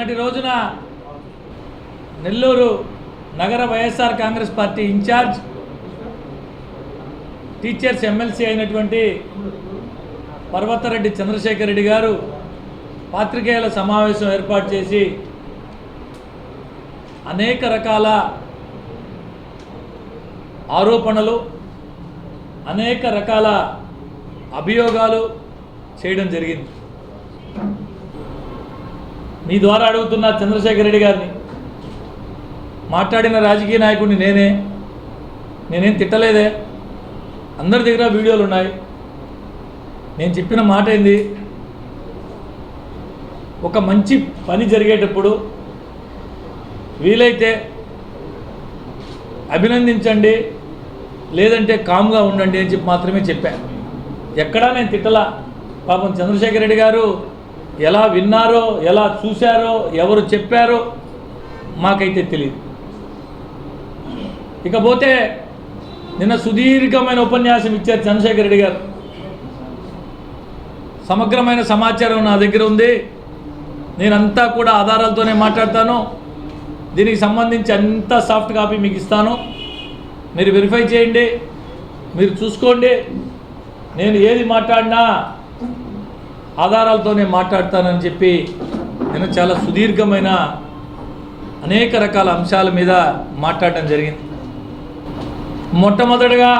నిన్నటి రోజున నెల్లూరు నగర YSR Congress party in charge teachers MLC అయినటువంటి పర్వతరెడ్డి చంద్రశేఖర్ రెడ్డి గారు పాత్రికేయుల సమావేశం ఏర్పాటు చేసి అనేక రకాల ఆరోపణలు అనేక రకాల అభియోగాలు చేయడం జరిగింది. మీ ద్వారా అడుగుతున్న చంద్రశేఖర్ రెడ్డి గారిని. మాట్లాడిన రాజకీయ నాయకుడిని నేనే. నేనేం తిట్టలేదే. అందరి దగ్గర వీడియోలు ఉన్నాయి. నేను చెప్పిన మాట ఏంది? ఒక మంచి పని జరిగేటప్పుడు వీలైతే అభినందించండి లేదంటే కామ్గా ఉండండి అని చెప్పి మాత్రమే చెప్పాను ఎక్కడా నేను తిట్టలా. పాపం చంద్రశేఖర్ రెడ్డి గారు ఎలా విన్నారో ఎలా చూశారో ఎవరు చెప్పారో మాకైతే తెలియదు ఇకపోతే నిన్న సుదీర్ఘమైన ఉపన్యాసం ఇచ్చారు చంద్రశేఖర్ రెడ్డి గారు. సమగ్రమైన సమాచారం నా దగ్గర ఉంది. నేనంతా కూడా ఆధారాలతోనే మాట్లాడతాను. దీనికి సంబంధించి అంత సాఫ్ట్ కాపీ మీకు ఇస్తాను. మీరు వెరిఫై చేయండి. మీరు చూసుకోండి. నేను ఏది మాట్లాడినా ఆధారాలతోనే మాట్లాడతానని చెప్పి నేను చాలా సుదీర్ఘమైన అనేక రకాల అంశాల మీద మాట్లాడటం జరిగింది. మొట్టమొదటగా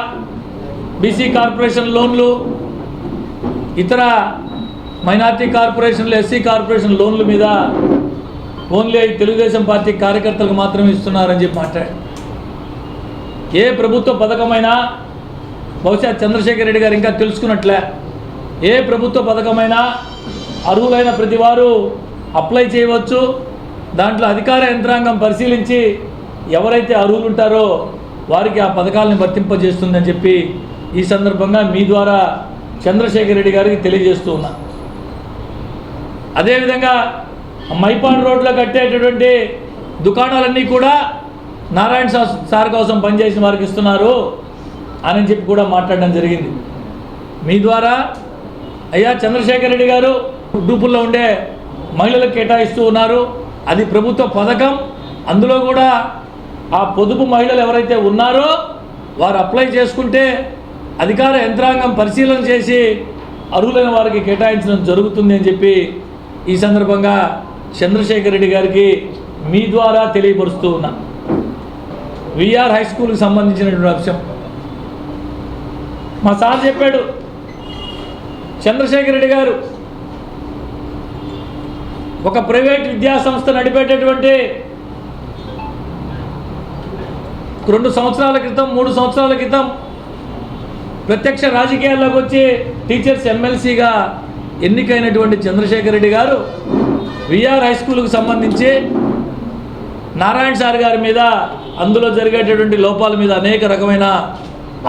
బీసీ కార్పొరేషన్ లోన్లు ఇతర మైనార్టీ కార్పొరేషన్లు ఎస్సీ కార్పొరేషన్ లోన్ల మీద ఓన్లీ తెలుగుదేశం పార్టీ కార్యకర్తలకు మాత్రమే ఇస్తున్నారని చెప్పి మాట్లాడారు. ఏ ప్రభుత్వ పథకమైనా బహుశా చంద్రశేఖర్ రెడ్డి గారు ఇంకా తెలుసుకున్నట్లే ఏ ప్రభుత్వ పథకమైనా అర్హులైన ప్రతి వారు అప్లై చేయవచ్చు. దాంట్లో అధికార యంత్రాంగం పరిశీలించి ఎవరైతే అర్హులు ఉంటారో వారికి ఆ పథకాలను వర్తింపజేస్తుందని చెప్పి ఈ సందర్భంగా మీ ద్వారా చంద్రశేఖర్ రెడ్డి గారికి తెలియజేస్తూ ఉన్నా. అదేవిధంగా మైపాడు రోడ్లో కట్టేటటువంటి దుకాణాలన్నీ కూడా నారాయణ సార్ కోసం పనిచేసిన వారికి ఇస్తున్నారు అని చెప్పి కూడా మాట్లాడడం జరిగింది. మీ ద్వారా అయ్యా చంద్రశేఖర్ రెడ్డి గారు డూపుల్లో ఉండే మహిళలకు కేటాయిస్తూ ఉన్నారు. అది ప్రభుత్వ పథకం. అందులో కూడా ఆ పొదుపు మహిళలు ఎవరైతే ఉన్నారో వారు అప్లై చేసుకుంటే అధికార యంత్రాంగం పరిశీలన చేసి అర్హులైన వారికి కేటాయించడం జరుగుతుంది అని చెప్పి ఈ సందర్భంగా చంద్రశేఖర్ రెడ్డి గారికి మీ ద్వారా తెలియపరుస్తూ ఉన్నా. విఆర్ హై స్కూల్కి సంబంధించినటువంటి అంశం. మా సార్ చెప్పాడు చంద్రశేఖర్ రెడ్డి గారు ఒక ప్రైవేట్ విద్యా సంస్థ నడిపేటటువంటి రెండు సంవత్సరాల క్రితం మూడు సంవత్సరాల క్రితం ప్రత్యక్ష రాజకీయాల్లోకి వచ్చి టీచర్స్ ఎమ్మెల్సీగా ఎన్నికైనటువంటి చంద్రశేఖర్ రెడ్డి గారు విఆర్ హై స్కూల్కు సంబంధించి నారాయణ సార్ గారి మీద అందులో జరిగేటటువంటి లోపాల మీద అనేక రకమైన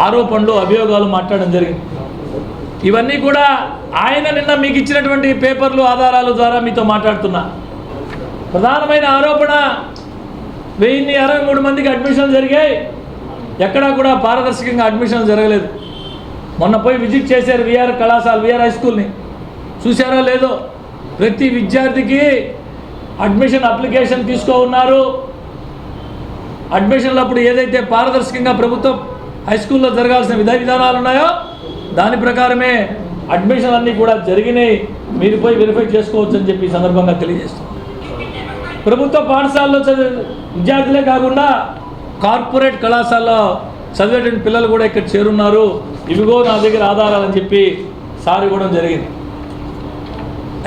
ఆరోపణలు అభియోగాలు మాట్లాడడం జరిగింది. ఇవన్నీ కూడా ఆయన నిన్న మీకు ఇచ్చినటువంటి పేపర్లు ఆధారాలు ద్వారా మీతో మాట్లాడుతున్నా. ప్రధానమైన ఆరోపణ వెయ్యిన్ని అరవై మూడు మందికి అడ్మిషన్లు జరిగాయి. ఎక్కడా కూడా పారదర్శకంగా అడ్మిషన్లు జరగలేదు. మొన్న పోయి విజిట్ చేశారు విఆర్ కళాశాల విఆర్ హై స్కూల్ని చూసారో లేదో? ప్రతి విద్యార్థికి అడ్మిషన్ అప్లికేషన్ తీసుకో ఉన్నారు అడ్మిషన్లు అప్పుడు ఏదైతే పారదర్శకంగా ప్రభుత్వం హై స్కూల్లో జరగాల్సిన విధా విధానాలు ఉన్నాయో దాని ప్రకారమే అడ్మిషన్ అన్నీ కూడా జరిగినాయి. మీరు పోయి వెరిఫై చేసుకోవచ్చు అని చెప్పి సందర్భంగా తెలియజేస్తాం. ప్రభుత్వ పాఠశాలలో చదివే విద్యార్థులే కాకుండా కార్పొరేట్ కళాశాలలో చదివేటువంటి పిల్లలు కూడా ఇక్కడ చేరున్నారు. ఇవిగో నా దగ్గర ఆధారాలని చెప్పి సార్ ఇవ్వడం జరిగింది.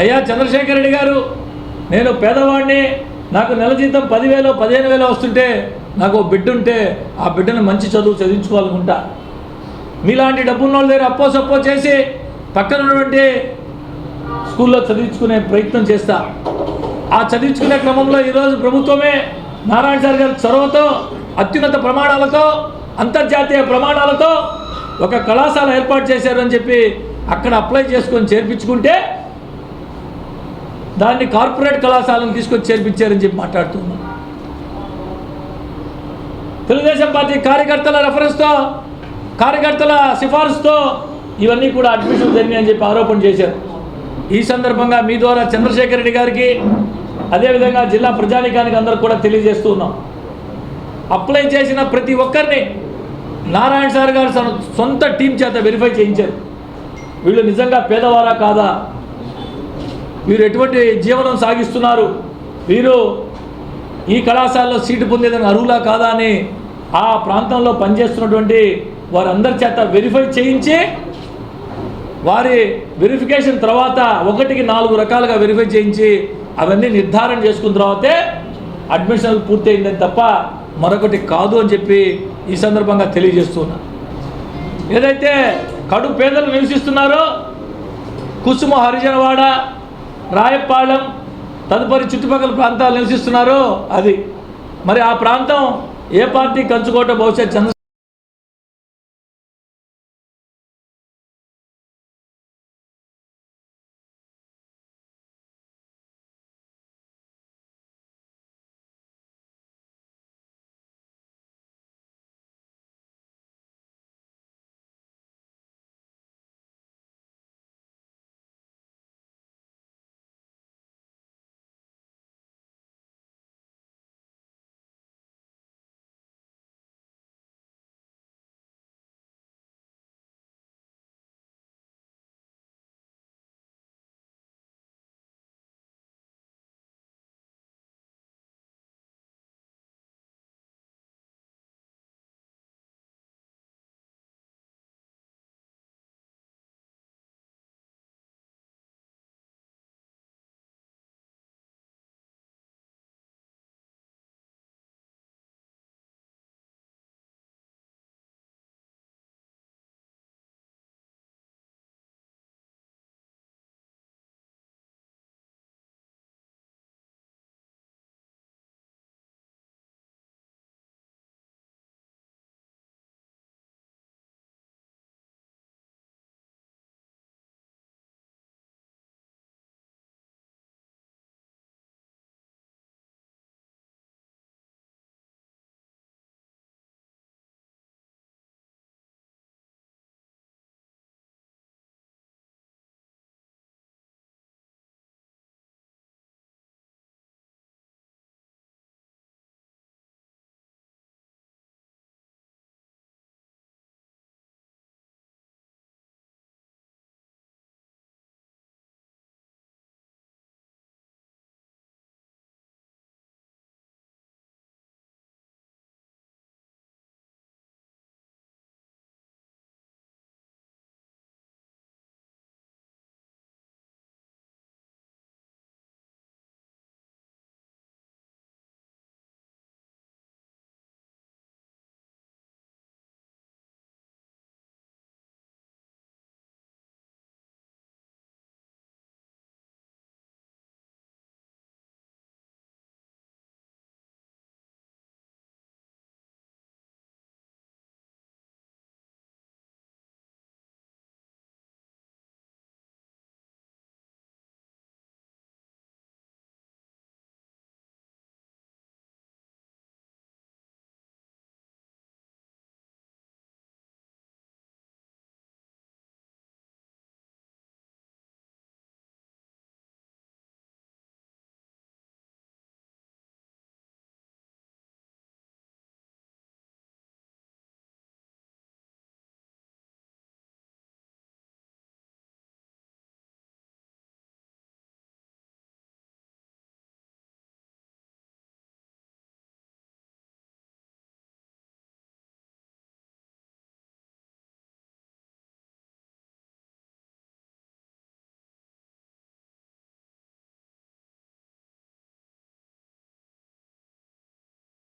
అయ్యా చంద్రశేఖర్ రెడ్డి గారు నేను పేదవాడిని నాకు నెల జీతం పదివేలు పదిహేను వేలు వస్తుంటే నాకు బిడ్డ ఉంటే ఆ బిడ్డను మంచి చదువు చదివించుకోవాలనుకుంటా. మీలాంటి డబ్బున్న వాళ్ళ దగ్గర అప్పో సప్పో చేసి పక్కన ఉన్నటువంటి స్కూల్లో చదివించుకునే ప్రయత్నం చేస్తా. ఆ చదివించుకునే క్రమంలో ఈరోజు ప్రభుత్వమే నారాయణ సార్ గారి చొరవతో అత్యున్నత ప్రమాణాలతో అంతర్జాతీయ ప్రమాణాలతో ఒక కళాశాల ఏర్పాటు చేశారని చెప్పి అక్కడ అప్లై చేసుకొని చేర్పించుకుంటే దాన్ని కార్పొరేట్ కళాశాలను తీసుకొచ్చి చేర్పించారని చెప్పి మాట్లాడుతున్నాం తెలుగుదేశం పార్టీ కార్యకర్తల రెఫరెన్స్తో కార్యకర్తల సిఫార్సుతో ఇవన్నీ కూడా అడ్మిషన్ జరిగినాయని చెప్పి ఆరోపణ చేశారు. ఈ సందర్భంగా మీ ద్వారా చంద్రశేఖర్ రెడ్డి గారికి అదేవిధంగా జిల్లా ప్రజానికానికి అందరికి కూడా తెలియజేస్తూ ఉన్నాం. అప్లై చేసిన ప్రతి ఒక్కరిని నారాయణ సార్ గారు తన సొంత టీం చేత వెరిఫై చేయించారు. వీళ్ళు నిజంగా పేదవారా కాదా? వీరు ఎటువంటి జీవనం సాగిస్తున్నారు? వీరు ఈ కళాశాలలో సీటు పొందేదని అర్హులా కాదా అని ఆ ప్రాంతంలో పనిచేస్తున్నటువంటి వారందరి చేత వెరిఫై చేయించి వారి వెరిఫికేషన్ తర్వాత ఒకటికి నాలుగు రకాలుగా వెరిఫై చేయించి అవన్నీ నిర్ధారణ చేసుకున్న తర్వాతే అడ్మిషన్ పూర్తయిందని తప్ప మరొకటి కాదు అని చెప్పి ఈ సందర్భంగా తెలియజేస్తున్నా ఏదైతే కడు పేదలు నివసిస్తున్నారో కుసుమ హరిజనవాడ రాయపాళెం తదుపరి చుట్టుపక్కల ప్రాంతాలు నివసిస్తున్నారో అది. మరి ఆ ప్రాంతం ఏ పార్టీ కంచుకోట బహుశా చంద్ర